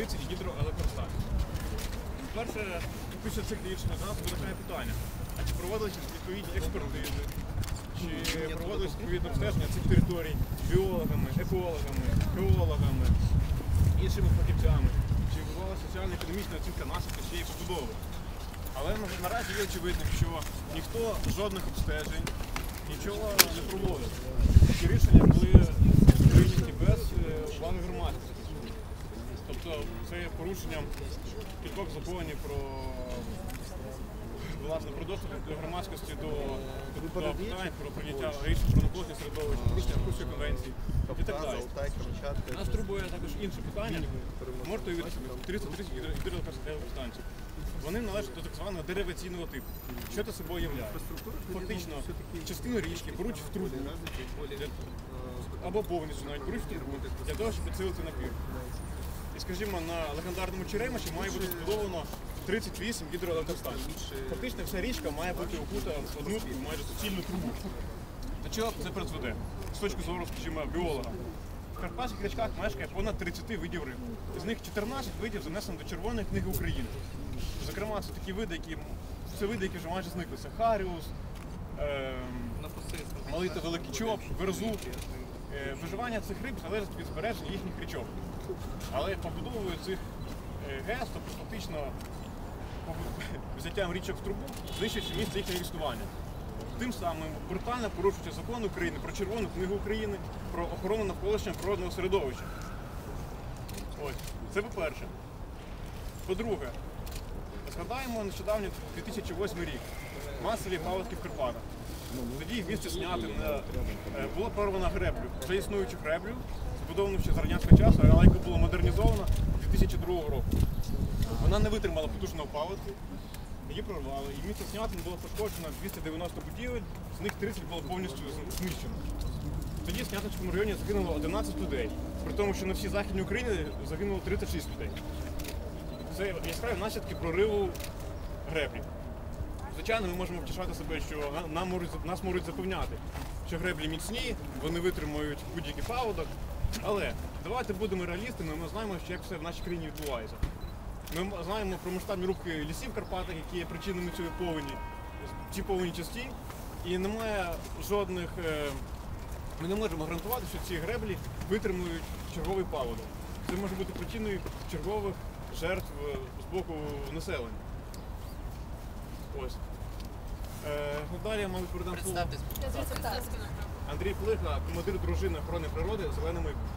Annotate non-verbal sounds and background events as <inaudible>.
30 гідроелектростанцій. Перше, після цих рішень у нас виникає питання, а чи проводилися відповідні експертизи, чи проводились відповідне обстеження цих територій біологами, екологами, геологами, іншими фахівцями, чи відбувалася соціально-економічна оцінка наслідків цієї побудови. Але на- наразі є очевидним, що ніхто жодних обстежень, нічого не проводив. Ці рішення були прийняті без е, уваги громадськості. Тобто це є порушенням кількох законів про власне про доступ до громадськості до, до питань про прийняття рішень про навколишнє середовище, порушення Курської конвенції і так далі. Нас турбує також інше питання. Можете уявити собі 330 гідроелектростанцій. Вони належать до так званого дериваційного типу. Що це собою являє? Фактично, частину річки беруть в трубу або повністю навіть беруть в трубу для того, щоб підсилити напір. Скажімо, на легендарному Черемиші має бути збудовано 38 гідроелектростанцій. Фактично вся річка має бути окута в одну майже суцільну трубу. До чого це призведе? З точки зору, скажімо, біолога. В Карпатських річках мешкає понад 30 видів риб. З них 14 видів занесено до Червоної книги України. Зокрема, це такі види, які це види, які вже майже зникли. Це Харіус, ем, малий та великий чоп, верзу. Е, Виживання цих риб залежить від збереження їхніх річок. Але побудовою цих е, ГЕС, тобто фактично <laughs> взяттям річок в трубу, знищується місце їхнього існування. Тим самим брутально порушуючи закон України про Червону книгу України про охорону навколишнього природного середовища. Ось, це по-перше. По-друге, згадаємо нещодавній 2008 рік. Масові паводки в Карпатах. Тоді в місті Снятин е, була прорвана греблю, вже існуючу греблю, збудовану ще з радянського часу, але яка була модернізована 2002 року. Вона не витримала потужного паводку, її прорвали, і місто Снятин було пошкоджено 290 будівель, з них 30 було повністю знищено. Тоді в Снятинському районі загинуло 11 людей, при тому, що на всій Західній Україні загинуло 36 людей. Це яскраві наслідки прориву греблі. Звичайно, ми можемо втішати себе, що нам можуть, нас можуть запевняти, що греблі міцні, вони витримують будь-який паводок. Але давайте будемо реалістами, ми знаємо, що як все в нашій країні відбувається. Ми знаємо про масштабні рубки лісів в Карпатах, які є причинами цієї повені. Ці повені часті. І немає жодних. е, Ми не можемо гарантувати, що ці греблі витримують черговий паводок. Це може бути причиною чергових жертв е, з боку населення. Ось. Е, ну, далі ми мабуть передам слово. Представтесь, будь ласка. Андрій Плиха, командир дружини охорони природи Зелений майбутнє.